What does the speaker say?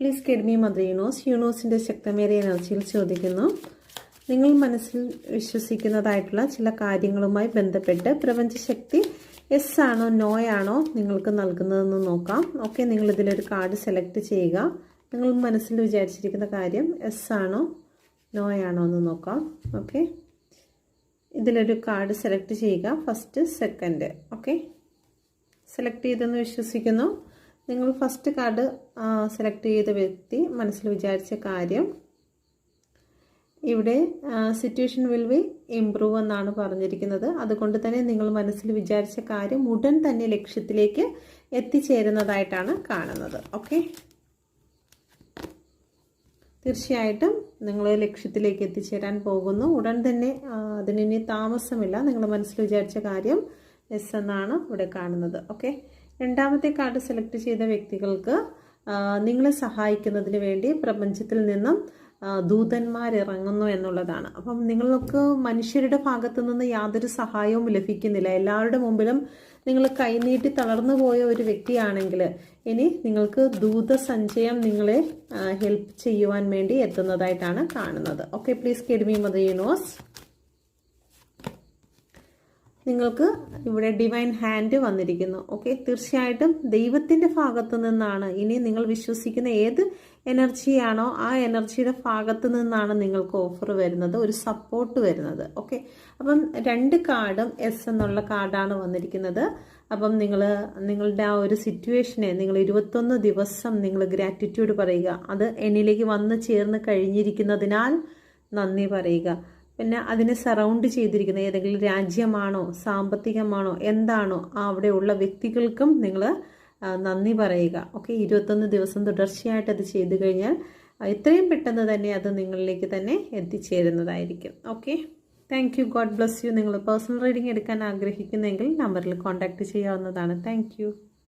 Please കെഡ്മി mother യൂണോസ് യൂണോസിന്റെ ശക്തമേറിയ എനർജിയിൽ ചോദിക്കുന്നു. നിങ്ങൾ മനസ്സിൽ വിശ്വസിക്കുന്നതായിട്ടുള്ള ചില കാര്യങ്ങളുമായി ബന്ധപ്പെട്ട് പ്രപഞ്ചശക്തി എസ് ആണോ നോ ആണോ നിങ്ങൾക്ക് നൽകുന്നതെന്ന് നോക്കാം. ഓക്കെ നിങ്ങൾ ഇതിലൊരു കാർഡ് സെലക്ട് ചെയ്യുക. നിങ്ങൾ മനസ്സിൽ വിചാരിച്ചിരിക്കുന്ന കാര്യം എസ് ആണോ നോ ആണോ എന്ന് നോക്കാം. ഓക്കെ ഇതിലൊരു കാർഡ് സെലക്ട് ചെയ്യുക. ഫസ്റ്റ് സെക്കൻഡ് ഓക്കെ സെലക്ട് ചെയ്തെന്ന് വിശ്വസിക്കുന്നു. നിങ്ങൾ ഫസ്റ്റ് കാർഡ് സെലക്ട് ചെയ്ത വ്യക്തി മനസ്സിൽ വിചാരിച്ച കാര്യം ഇവിടെ സിറ്റുവേഷൻ വിൽ ബി ഇംപ്രൂവ് എന്നാണ് പറഞ്ഞിരിക്കുന്നത്. അതുകൊണ്ട് തന്നെ നിങ്ങൾ മനസ്സിൽ വിചാരിച്ച കാര്യം ഉടൻ തന്നെ ലക്ഷ്യത്തിലേക്ക് എത്തിച്ചേരുന്നതായിട്ടാണ് കാണുന്നത്. ഓക്കെ തീർച്ചയായിട്ടും നിങ്ങൾ ലക്ഷ്യത്തിലേക്ക് എത്തിച്ചേരാൻ പോകുന്നു. ഉടൻ തന്നെ അതിനി താമസമില്ല. നിങ്ങൾ മനസ്സിൽ വിചാരിച്ച കാര്യം എസ് എന്നാണ് ഇവിടെ കാണുന്നത്. ഓക്കെ രണ്ടാമത്തെ കാർഡ് സെലക്ട് ചെയ്ത വ്യക്തികൾക്ക് നിങ്ങളെ സഹായിക്കുന്നതിന് വേണ്ടി പ്രപഞ്ചത്തിൽ നിന്നും ദൂതന്മാർ ഇറങ്ങുന്നു എന്നുള്ളതാണ്. അപ്പം നിങ്ങൾക്ക് മനുഷ്യരുടെ ഭാഗത്തു നിന്ന് യാതൊരു സഹായവും ലഭിക്കുന്നില്ല. എല്ലാവരുടെ മുമ്പിലും നിങ്ങൾ കൈനീട്ടി തളർന്നു പോയ ഒരു വ്യക്തിയാണെങ്കിൽ ഇനി നിങ്ങൾക്ക് ദൂതസഞ്ചയം നിങ്ങളെ ഹെൽപ്പ് ചെയ്യുവാൻ വേണ്ടി എത്തുന്നതായിട്ടാണ് കാണുന്നത്. ഓക്കെ പ്ലീസ് കെഡ്മി മദ യൂണിവേഴ്സ് നിങ്ങൾക്ക് ഇവിടെ ഡിവൈൻ ഹാൻഡ് വന്നിരിക്കുന്നു. ഓക്കെ തീർച്ചയായിട്ടും ദൈവത്തിന്റെ ഭാഗത്തു നിന്നാണ് ഇനി നിങ്ങൾ വിശ്വസിക്കുന്ന ഏത് എനർജിയാണോ ആ എനർജിയുടെ ഭാഗത്തു നിന്നാണ് നിങ്ങൾക്ക് ഓഫർ വരുന്നത് ഒരു സപ്പോർട്ട് വരുന്നത്. ഓക്കെ അപ്പം രണ്ട് കാർഡും എസ് എന്നുള്ള കാർഡാണ് വന്നിരിക്കുന്നത്. അപ്പം നിങ്ങൾ നിങ്ങളുടെ ആ ഒരു സിറ്റുവേഷനെ നിങ്ങൾ ഇരുപത്തൊന്ന് ദിവസം നിങ്ങൾ ഗ്രാറ്റിറ്റ്യൂഡ് പറയുക. അത് എന്നിലേക്ക് വന്ന് ചേർന്ന് കഴിഞ്ഞിരിക്കുന്നതിനാൽ നന്ദി പറയുക. പിന്നെ അതിനെ സറൗണ്ട് ചെയ്തിരിക്കുന്ന ഏതെങ്കിലും രാജ്യമാണോ സാമ്പത്തികമാണോ എന്താണോ അവിടെയുള്ള വ്യക്തികൾക്കും നിങ്ങൾ നന്ദി പറയുക. ഓക്കെ ഇരുപത്തൊന്ന് ദിവസം തുടർച്ചയായിട്ട് അത് ചെയ്തു കഴിഞ്ഞാൽ എത്രയും പെട്ടെന്ന് തന്നെ അത് നിങ്ങളിലേക്ക് തന്നെ എത്തിച്ചേരുന്നതായിരിക്കും. Okay thank you God bless you നിങ്ങൾ പേഴ്സണൽ റീഡിംഗ് എടുക്കാൻ ആഗ്രഹിക്കുന്നെങ്കിൽ നമ്പറിൽ കോൺടാക്റ്റ് ചെയ്യാവുന്നതാണ്. താങ്ക്